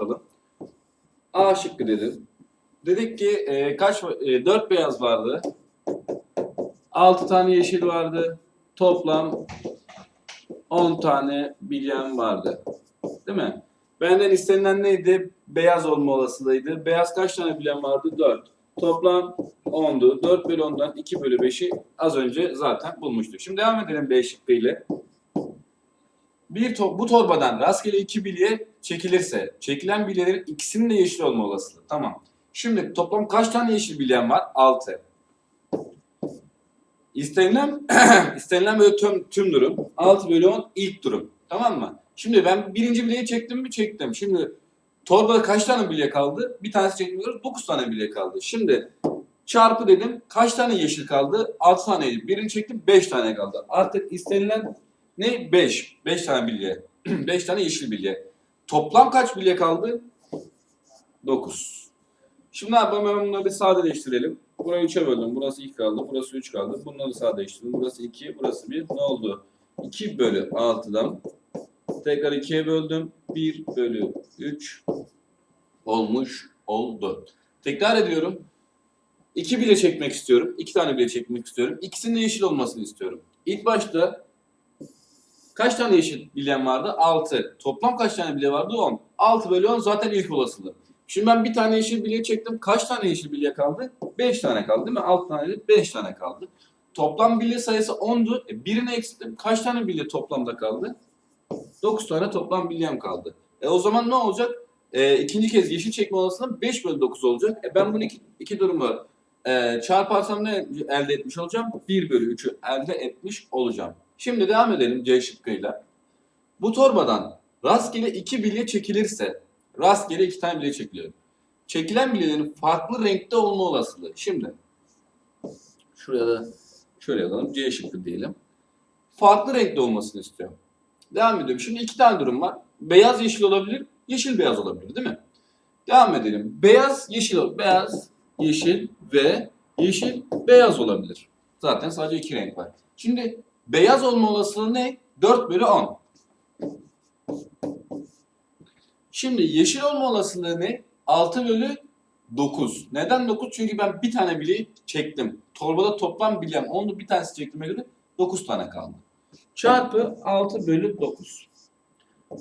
anlatalım. A şıkkı dedim. Dedik ki e, kaç e, 4 beyaz vardı. 6 tane yeşil vardı. Toplam 10 tane bilyen vardı. Değil mi? Benden istenilen neydi? Beyaz olma olasılığıydı. Beyaz kaç tane bilen vardı? 4. Toplam 10'du. 4 bölü 10'dan 2 bölü 5'i az önce zaten bulmuştuk. Şimdi devam edelim B şıkkı ile. Bir to- bu torbadan rastgele iki bilye çekilirse, çekilen bilyelerin ikisinin de yeşil olma olasılığı. Tamam. Şimdi toplam kaç tane yeşil bilyen var? 6. İstenilen, istenilen böyle tüm, tüm durum. 6 bölü 10 ilk durum. Tamam mı? Şimdi ben birinci bilyeyi çektim mi? Çektim. Şimdi torbada kaç tane bilye kaldı? Bir tanesi çekmiyoruz. 9 tane bilye kaldı. Şimdi çarpı dedim. Kaç tane yeşil kaldı? 6 taneydi. Birini çektim 5 tane kaldı. Artık istenilen ne? 5. 5 tane bilye. 5 tane yeşil bilye. Toplam kaç bilye kaldı? 9. Şimdi ne yapalım? Hemen bunları bir sadeleştirelim. Burayı 3'e böldüm. Burası 2 kaldı. Burası 3 kaldı. Bunları sadeleştirdim. Burası 2. Burası 1. Ne oldu? 2 bölü 6'dan tekrar 2'ye böldüm. 1 bölü 3 olmuş oldu. Tekrar ediyorum. 2 bile çekmek istiyorum. 2 tane bile çekmek istiyorum. İkisinin yeşil olmasını istiyorum. İlk başta kaç tane yeşil bilen vardı? 6. Toplam kaç tane bile vardı? 10. 6 bölü 10 zaten ilk olasılığı. Şimdi ben bir tane yeşil bilye çektim. Kaç tane yeşil bilye kaldı? 5 tane kaldı değil mi? 6 tane değil 5 tane kaldı. Toplam bilye sayısı 10'du. E, birini eksilttim. Kaç tane bilye toplamda kaldı? 9 tane toplam bilyem kaldı. E o zaman ne olacak? E, ikinci kez yeşil çekme olasılığı 5 bölü 9 olacak. E, ben bunu iki, iki durumu e, çarparsam ne elde etmiş olacağım? 1 bölü 3'ü elde etmiş olacağım. Şimdi devam edelim C şıkkıyla. Bu torbadan rastgele iki bilye çekilirse, rastgele iki tane bilye çekiliyor. Çekilen bilyelerin farklı renkte olma olasılığı. Şimdi şuraya da şöyle yazalım. C şıkkı diyelim. Farklı renkte olmasını istiyorum. Devam ediyorum. Şimdi iki tane durum var. Beyaz yeşil olabilir, yeşil beyaz olabilir değil mi? Devam edelim. Beyaz yeşil beyaz yeşil ve yeşil beyaz olabilir. Zaten sadece iki renk var. Şimdi beyaz olma olasılığı ne? 4 bölü 10. Şimdi yeşil olma olasılığı ne? 6 bölü 9. Neden 9? Çünkü ben bir tane bileği çektim. Torbada toplam bilyem 10'du bir tanesi çektiğime göre 9 tane kaldı. Çarpı 6 bölü 9.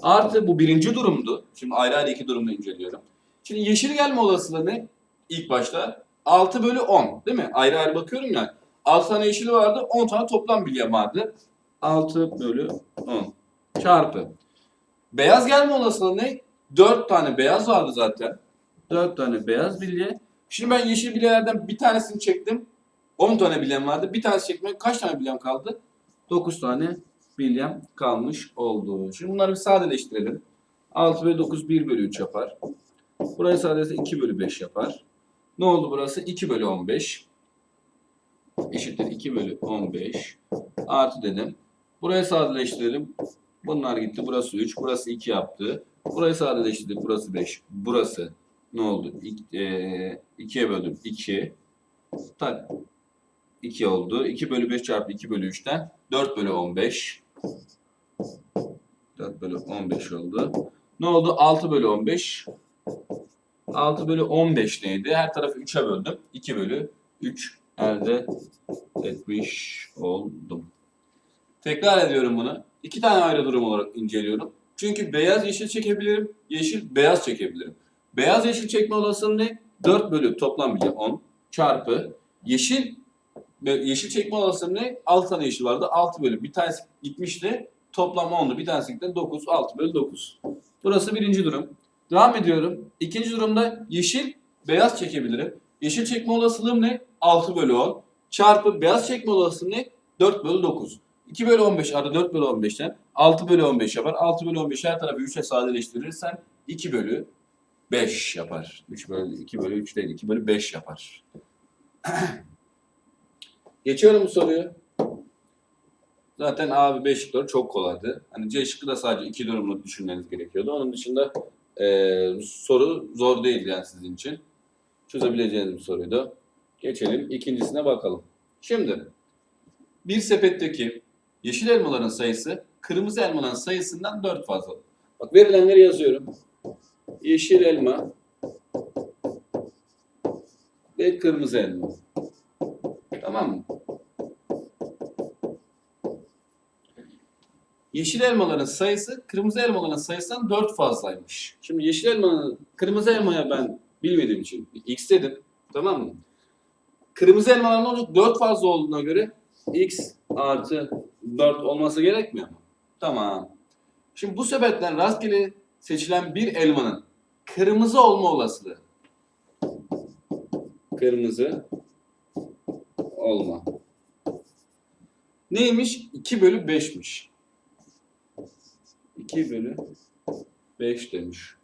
Artı bu birinci durumdu. Şimdi ayrı ayrı iki durumda inceliyorum. Şimdi yeşil gelme olasılığı ne? İlk başta 6 bölü 10 değil mi? Ayrı ayrı bakıyorum ya. 6 tane yeşil vardı, 10 tane toplam bilye vardı. 6 bölü 10 çarpı. Beyaz gelme olasılığı ne? 4 tane beyaz vardı zaten. 4 tane beyaz bilye. Şimdi ben yeşil bilyelerden bir tanesini çektim. 10 tane bilyem vardı. Bir tanesi çekmek kaç tane bilyem kaldı? 9 tane bilyem kalmış oldu. Şimdi bunları bir sadeleştirelim. 6 bölü 9 1 bölü 3 yapar. Burayı sadeleştirse 2 bölü 5 yapar. Ne oldu burası? 2 bölü 15 eşittir 2 bölü 15 artı dedim. Burayı sadeleştirelim. Bunlar gitti. Burası 3. Burası 2 yaptı. Burayı sadeleştirdik. Burası 5. Burası ne oldu? 2'ye böldüm. 2. Tak. 2 oldu. 2 bölü 5 çarpı 2 bölü 3'ten 4 bölü 15. 4 bölü 15 oldu. Ne oldu? 6 bölü 15. 6 bölü 15 neydi? Her tarafı 3'e böldüm. 2 bölü 3 elde etmiş oldum. Tekrar ediyorum bunu. İki tane ayrı durum olarak inceliyorum. Çünkü beyaz yeşil çekebilirim, yeşil beyaz çekebilirim. Beyaz yeşil çekme olasılığı ne? 4 bölü toplam bilye 10 çarpı yeşil yeşil çekme olasılığı ne? 6 tane yeşil vardı. 6 bölü bir tanesi gitmişti. Toplam 10'du. Bir tanesi gitti. 9. 6 bölü 9. Burası birinci durum. Devam ediyorum. İkinci durumda yeşil beyaz çekebilirim. Yeşil çekme olasılığım ne? 6 bölü 10. Çarpı beyaz çekme olasılığı ne? 4 bölü 9. 2 bölü 15 artı 4 bölü 15'ten 6 bölü 15 yapar. 6 bölü 15 her tarafı 3'e sadeleştirirsen 2 bölü 5 yapar. 3 bölü 2 bölü 3 değil 2 bölü 5 yapar. Geçiyorum bu soruyu. Zaten A ve B şıkları çok kolaydı. Hani C şıkkı da sadece iki durumla düşünmeniz gerekiyordu. Onun dışında eee, soru zor değil yani sizin için. Çözebileceğiniz bir soruydu. Geçelim ikincisine bakalım. Şimdi bir sepetteki yeşil elmaların sayısı kırmızı elmaların sayısından 4 fazla. Bak verilenleri yazıyorum. yeşil elma ve kırmızı elma. Tamam mı? Yeşil elmaların sayısı kırmızı elmaların sayısından 4 fazlaymış. Şimdi yeşil elmanın kırmızı elmaya ben bilmediğim için x dedim. Tamam mı? Kırmızı elmaların olacak 4 fazla olduğuna göre x artı 4 olması gerekmiyor mu? Tamam. Şimdi bu sebeple rastgele seçilen bir elmanın kırmızı olma olasılığı. Kırmızı olma. Neymiş? 2 bölü 5'miş. 2 bölü 5 demiş.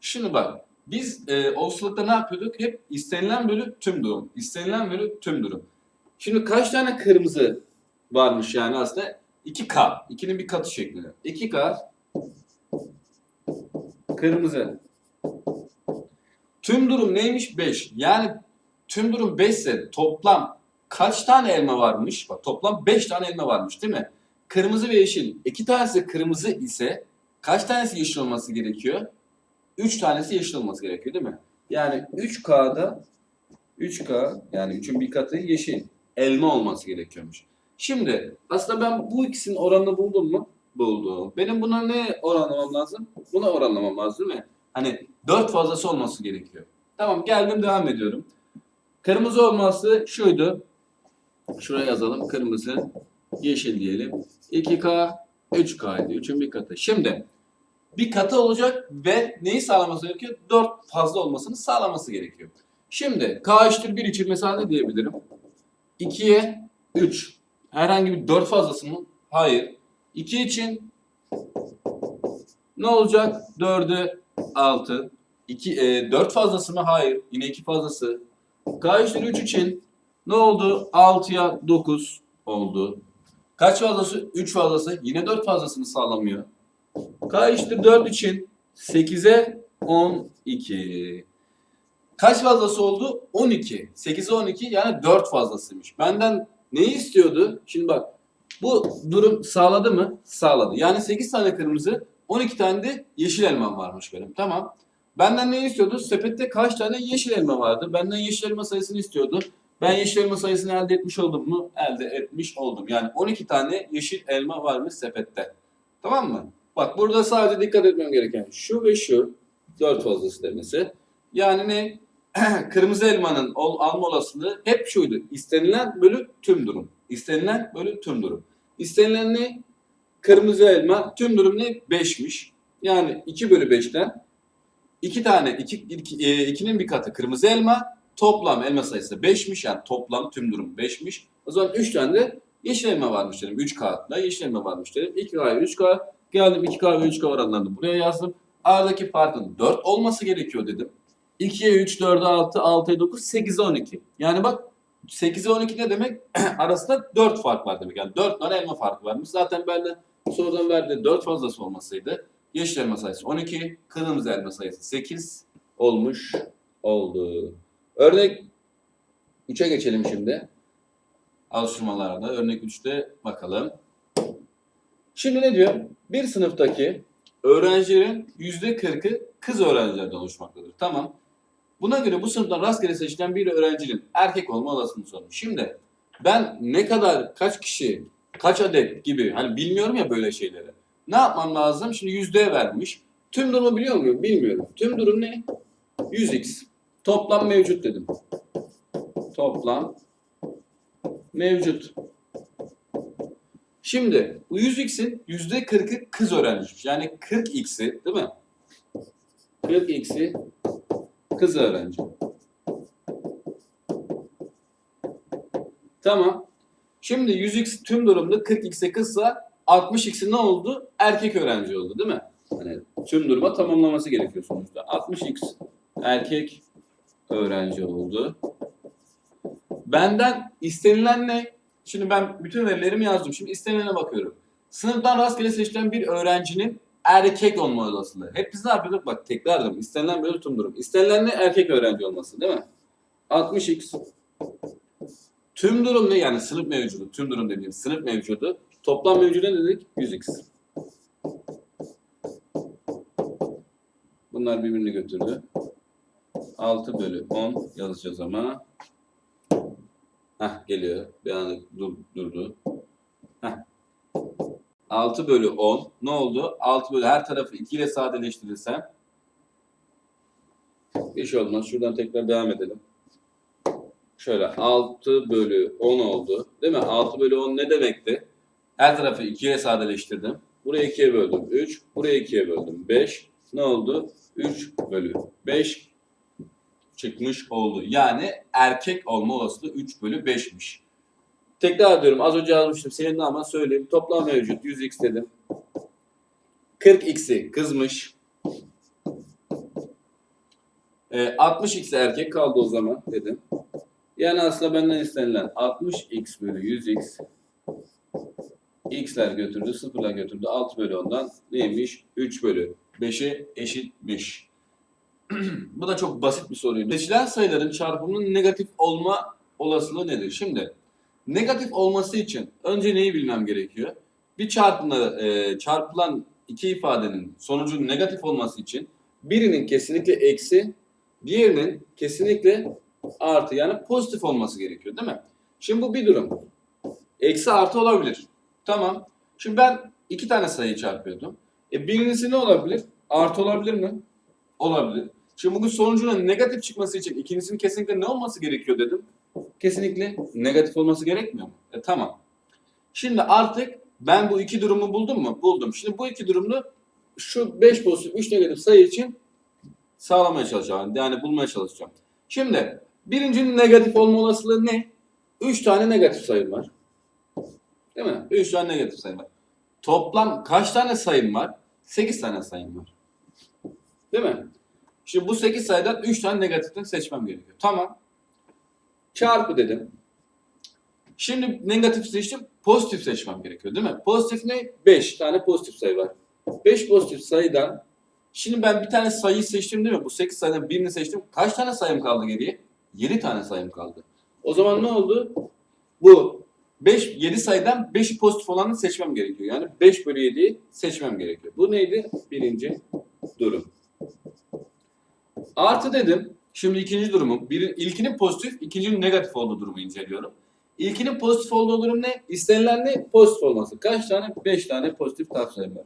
Şimdi bak biz e, olasılıkta ne yapıyorduk? Hep istenilen bölü tüm durum. İstenilen bölü tüm durum. Şimdi kaç tane kırmızı varmış yani aslında? 2K. 2'nin bir katı şeklinde. 2K kırmızı. Tüm durum neymiş? 5. Yani tüm durum 5 ise toplam kaç tane elma varmış? Bak toplam 5 tane elma varmış değil mi? Kırmızı ve yeşil. İki tanesi kırmızı ise kaç tanesi yeşil olması gerekiyor? 3 tanesi yeşil olması gerekiyor değil mi? Yani 3K'da 3K yani 3'ün bir katı yeşil. Elma olması gerekiyormuş. Şimdi aslında ben bu ikisinin oranını buldum mu? Buldum. Benim buna ne oranlamam lazım? Buna oranlamam lazım değil mi? Hani 4 fazlası olması gerekiyor. Tamam geldim devam ediyorum. Kırmızı olması şuydu. Şuraya yazalım. Kırmızı, yeşil diyelim. 2K, 3K ediyor. 3'ün bir katı. Şimdi bir katı olacak ve neyi sağlaması gerekiyor? 4 fazla olmasını sağlaması gerekiyor. Şimdi K eşittir 1 için mesela ne diyebilirim? 2'ye 3. Herhangi bir 4 fazlası mı? Hayır. 2 için ne olacak? 4'ü 6. 2, e, 4 fazlası mı? Hayır. Yine 2 fazlası. K eşittir 3 için ne oldu? 6'ya 9 oldu. Kaç fazlası? 3 fazlası. Yine 4 fazlasını sağlamıyor. K eşittir 4 için 8'e 12. Kaç fazlası oldu? 12. 8'e 12 yani 4 fazlasıymış. Benden neyi istiyordu? Şimdi bak bu durum sağladı mı? Sağladı. Yani 8 tane kırmızı 12 tane de yeşil elmam varmış benim. Tamam. Benden ne istiyordu? Sepette kaç tane yeşil elma vardı? Benden yeşil elma sayısını istiyordu. Ben yeşil elma sayısını elde etmiş oldum mu? Elde etmiş oldum. Yani 12 tane yeşil elma varmış sepette. Tamam mı? Bak burada sadece dikkat etmem gereken şu ve şu. 4 fazlası demesi. Yani ne? Kırmızı elmanın alma olasılığı hep şuydu. İstenilen bölü tüm durum. İstenilen bölü tüm durum. İstenilen ne? Kırmızı elma. Tüm durum ne? 5'miş. Yani 2 bölü 5'ten 2 tane, 2, 2'nin bir katı kırmızı elma. Toplam elma sayısı 5'miş. Yani toplam tüm durum 5'miş. O zaman 3 tane de yeşil elma varmış dedim. 3K'da yeşil elma varmış dedim. 2K ve 3K. Geldim 2K ve 3K oranlarını buraya yazdım. Aradaki farkın 4 olması gerekiyor dedim. 2'ye 3, 4'e 6, 6'ya 9, 8'e 12. Yani bak 8'e 12 ne demek? Arasında 4 fark var demek. Yani 4 tane elma farkı varmış. Zaten benden sorudan verdiği 4 fazlası olmasaydı yeşil elma sayısı 12, kırmızı elma sayısı 8 olmuş oldu. Örnek 3'e geçelim şimdi. Alıştırmalarda. Örnek 3'te bakalım. Şimdi ne diyor? Bir sınıftaki öğrencilerin %40'ı kız öğrencilerden oluşmaktadır. Tamam. Buna göre bu sınıftan rastgele seçilen bir öğrencinin erkek olma olasılığını sormuş. Şimdi ben ne kadar, kaç kişi, kaç adet gibi hani bilmiyorum ya böyle şeyleri. Ne yapmam lazım? Şimdi yüzdeye vermiş. Tüm durumu biliyor muyum? Bilmiyorum. Tüm durum ne? 100x. Toplam mevcut dedim. Toplam mevcut. Şimdi bu 100x'in %40'ı kız öğrenciymiş. Yani 40x'i değil mi? 40x'i kız öğrenci. Tamam. Şimdi 100x tüm durumda 40x'e kızsa 60x'i ne oldu? Erkek öğrenci oldu değil mi? Hani tüm duruma tamamlaması gerekiyor sonuçta. 60x erkek öğrenci oldu. Benden istenilen ne? Şimdi ben bütün verilerimi yazdım. Şimdi istenilene bakıyorum. Sınıftan rastgele seçilen bir öğrencinin erkek olma olasılığı. Hep biz ne yapıyorduk? Bak tekrar edelim. İstenilen böyle tüm durum. İstenilen ne? Erkek öğrenci olması değil mi? 60x. Tüm durum ne? Yani sınıf mevcudu. Tüm durum dediğim sınıf mevcudu. Toplam mevcudu ne dedik? 100x. Bu Bunlar birbirini götürdü. 6 bölü 10 yazacağız ama. Heh geliyor. Bir an dur, durdu. Heh. 6 bölü 10 ne oldu? 6 bölü her tarafı 2 ile sadeleştirirsem bir şey olmaz. Şuradan tekrar devam edelim. Şöyle 6 bölü 10 oldu. Değil mi? 6 bölü 10 ne demekti? Her tarafı 2'ye sadeleştirdim. Buraya 2'ye böldüm 3. Buraya 2'ye böldüm 5. Ne oldu? 3 bölü 5 çıkmış oldu. Yani erkek olma olasılığı 3 bölü 5'miş. Tekrar ediyorum. Az önce yazmıştım. Senin de ama söyleyeyim. Toplam mevcut. 100x dedim. 40x'i kızmış. E, 60x erkek kaldı o zaman dedim. Yani aslında benden istenilen 60x bölü 100x x'ler götürdü, sıfırlar götürdü. 6 bölü 10'dan neymiş? 3 bölü 5'e eşitmiş. Bu da çok basit bir soruydu. Seçilen sayıların çarpımının negatif olma olasılığı nedir? Şimdi negatif olması için önce neyi bilmem gerekiyor? Bir çarpımla e, çarpılan iki ifadenin sonucunun negatif olması için birinin kesinlikle eksi, diğerinin kesinlikle artı yani pozitif olması gerekiyor değil mi? Şimdi bu bir durum. Eksi artı olabilir. Tamam. Şimdi ben iki tane sayıyı çarpıyordum. E birincisi ne olabilir? Artı olabilir mi? Olabilir. Şimdi bugün sonucunun negatif çıkması için ikincisinin kesinlikle ne olması gerekiyor dedim. Kesinlikle negatif olması gerekmiyor mu? E tamam. Şimdi artık ben bu iki durumu buldum mu? Buldum. Şimdi bu iki durumda şu 5 pozitif 3 negatif sayı için sağlamaya çalışacağım. Yani bulmaya çalışacağım. Şimdi birincinin negatif olma olasılığı ne? 3 tane negatif sayım var. Değil mi? 3 tane negatif sayım var. Toplam kaç tane sayım var? 8 tane sayım var. Değil mi? Şimdi bu 8 sayıdan 3 tane negatiften seçmem gerekiyor. Tamam. Çarpı dedim. Şimdi negatif seçtim. Pozitif seçmem gerekiyor değil mi? Pozitif ne? 5 tane pozitif sayı var. 5 pozitif sayıdan şimdi ben bir tane sayıyı seçtim değil mi? Bu 8 sayıdan birini seçtim. Kaç tane sayım kaldı geriye? 7 tane sayım kaldı. O zaman ne oldu? Bu 5, 7 sayıdan 5'i pozitif olanı seçmem gerekiyor. Yani 5 bölü 7'yi seçmem gerekiyor. Bu neydi? Birinci durum. Artı dedim. Şimdi ikinci durumum. Bir, ilkinin pozitif, ikincinin negatif olduğu durumu inceliyorum. İlkinin pozitif olduğu durum ne? İstenilen ne? Pozitif olması. Kaç tane? 5 tane pozitif sayı var.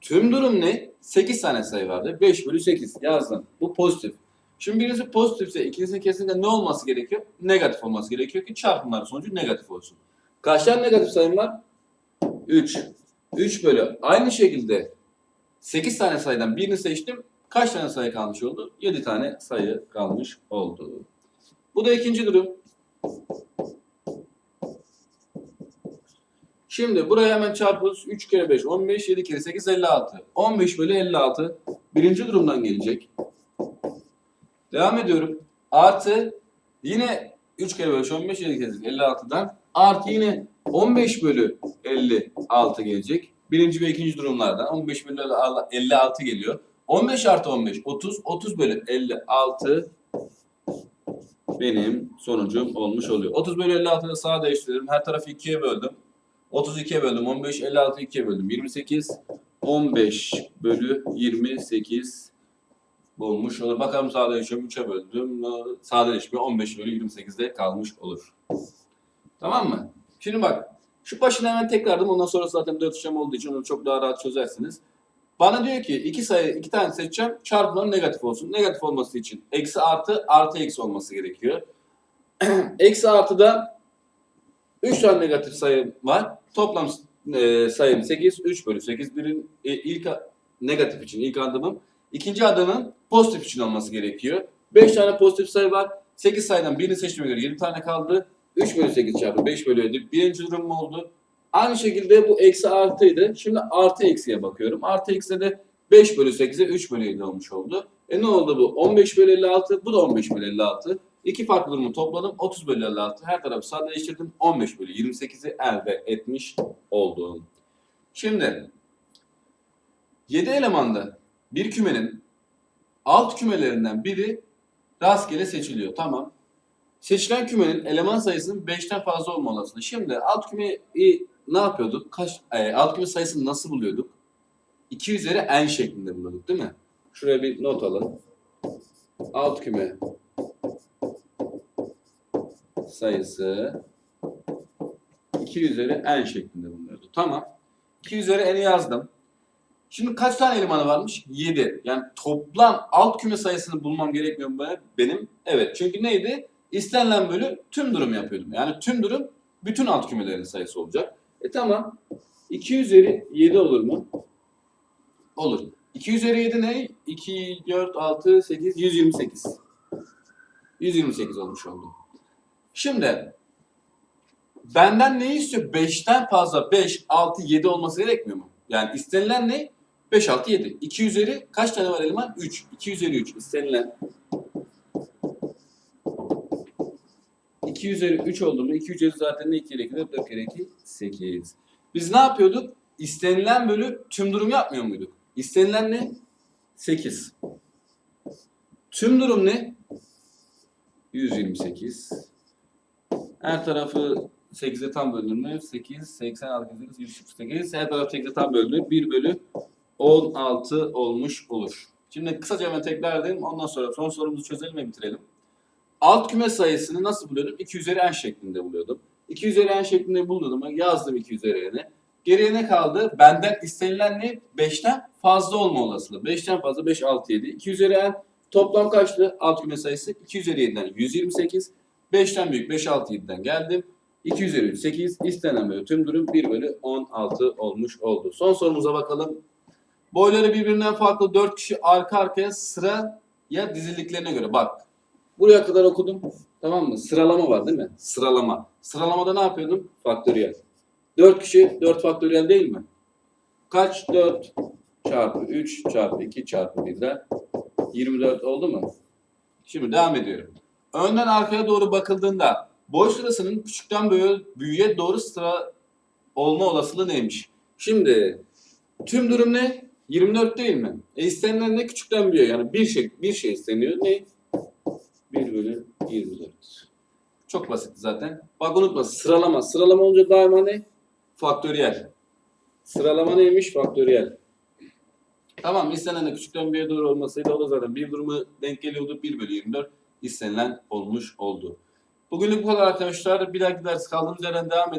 Tüm durum ne? 8 tane sayı vardı. 5 bölü 8 yazdım. Bu pozitif. Şimdi birisi pozitifse ikincisinin kesinlikle ne olması gerekiyor? Negatif olması gerekiyor ki çarpımların sonucu negatif olsun. Kaç tane negatif sayım var? 3. 3 bölü. Aynı şekilde 8 tane sayıdan birini seçtim. Kaç tane sayı kalmış oldu? 7 tane sayı kalmış oldu. Bu da ikinci durum. Şimdi buraya hemen çarpıyoruz. 3 kere 5, 15, 7 kere 8, 56. 15 bölü 56. Birinci durumdan gelecek. Devam ediyorum. Artı yine 3 kere 5, 15, 7 kere 8, 56'dan artı yine 15 bölü 56 gelecek. Birinci ve ikinci durumlardan 15 bölü 56 geliyor. 15 artı 15 30. 30 bölü 56 benim sonucum olmuş oluyor. 30 bölü 56'da sağa değiştiriyorum. Her tarafı 2'ye böldüm. 32'ye böldüm. 15, 56 2'ye böldüm. 28, 15 bölü 28 bulmuş olur. Bakalım sadeleşiyorum. 3'e böldüm. Sadeleşmiyor. 15 bölü 28'de kalmış olur. Tamam mı? Şimdi bak. Şu başını hemen tekrardım. Ondan sonra zaten 4 işlem olduğu için onu çok daha rahat çözersiniz. Bana diyor ki iki sayı, iki tane seçeceğim. Çarpımları negatif olsun. Negatif olması için eksi artı, artı eksi olması gerekiyor. eksi artıda 3 tane negatif sayı var. Toplam e, sayım 8. 3 bölü 8. Birin e, ilk negatif için ilk adımım. İkinci adımın pozitif için olması gerekiyor. 5 tane pozitif sayı var. 8 sayıdan birini seçtiğime göre 7 tane kaldı. 3 bölü 8 çarpı 5 bölü 7. Birinci durum mu oldu? Aynı şekilde bu eksi artıydı. Şimdi artı eksiye bakıyorum. Artı eksi de 5 bölü 8'e 3 bölü 7 olmuş oldu. E ne oldu bu? 15 bölü 56. Bu da 15 bölü 56. İki farklı durumu topladım. 30 bölü 56. Her tarafı sadeleştirdim. 15 bölü 28'i elde etmiş oldum. Şimdi 7 elemanda bir kümenin alt kümelerinden biri rastgele seçiliyor. Tamam. Seçilen kümenin eleman sayısının 5'ten fazla olma olasılığı. Şimdi alt kümeyi ne yapıyorduk? Kaç, e, alt küme sayısını nasıl buluyorduk? 2 üzeri n şeklinde buluyorduk değil mi? Şuraya bir not alın. Alt küme sayısı 2 üzeri n şeklinde bulunuyordu. Tamam. 2 üzeri n'i yazdım. Şimdi kaç tane elemanı varmış? 7. Yani toplam alt küme sayısını bulmam gerekmiyor mu benim? Evet. Çünkü neydi? İstenilen bölü tüm durum yapıyordum. Yani tüm durum bütün alt kümelerin sayısı olacak. E tamam. 2 üzeri 7 olur mu? Olur. 2 üzeri 7 ne? 2, 4, 6, 8, 128. 128 olmuş oldu. Şimdi benden ne istiyor? 5'ten fazla 5, 6, 7 olması gerekmiyor mu? Yani istenilen ne? 5, 6, 7. 2 üzeri kaç tane var eleman? 3. 2 üzeri 3 istenilen. 2 üzeri 3 oldu mu? 2 üzeri zaten ne 2 kere 2 4, 4 kere 2 8. Biz ne yapıyorduk? İstenilen bölü tüm durum yapmıyor muyduk? İstenilen ne? 8. Tüm durum ne? 128. Her tarafı 8'e tam bölünür mü? 8, 86, 148. Her taraf 8'e tam bölünür. 1 bölü 16 olmuş olur. Şimdi kısaca hemen tekrar edelim. Ondan sonra son sorumuzu çözelim ve bitirelim. Alt küme sayısını nasıl buluyordum? 2 üzeri n şeklinde buluyordum. 2 üzeri n şeklinde buluyordum. Yazdım 2 üzeri n'e. Geriye ne kaldı? Benden istenilen ne? 5'ten fazla olma olasılığı. 5'ten fazla 5, 6, 7. 2 üzeri n toplam kaçtı? Alt küme sayısı 2 üzeri 7'den 128. 5'ten büyük 5, 6, 7'den geldim. 2 üzeri 3, 8. İstenen bölü tüm durum 1 bölü 16 olmuş oldu. Son sorumuza bakalım. Boyları birbirinden farklı 4 kişi arka arkaya sıraya dizildiklerine göre. Bak buraya kadar okudum. Tamam mı? Sıralama var değil mi? Sıralama. Sıralamada ne yapıyordum? Faktöriyel. 4 kişi 4 faktöriyel değil mi? Kaç? 4 çarpı 3 çarpı 2 çarpı 1'den 24 oldu mu? Şimdi devam ediyorum. Önden arkaya doğru bakıldığında boy sırasının küçükten büyüğe doğru sıra olma olasılığı neymiş? Şimdi tüm durum ne? 24 değil mi? E istenilen ne? Küçükten büyüğe. Yani bir şey bir şey isteniyor. Ne? 1 bölü 24. Çok basit zaten. Bak unutma sıralama. Sıralama olunca daima ne? Faktöriyel. Sıralama neymiş? Faktöriyel. Tamam istenilen de küçükten büyüğe doğru olmasıydı. O da zaten bir durumu denk geliyordu. 1 bölü 24 istenilen olmuş oldu. Bugünlük bu kadar arkadaşlar. Bir dahaki ders kaldığımız yerden devam edelim.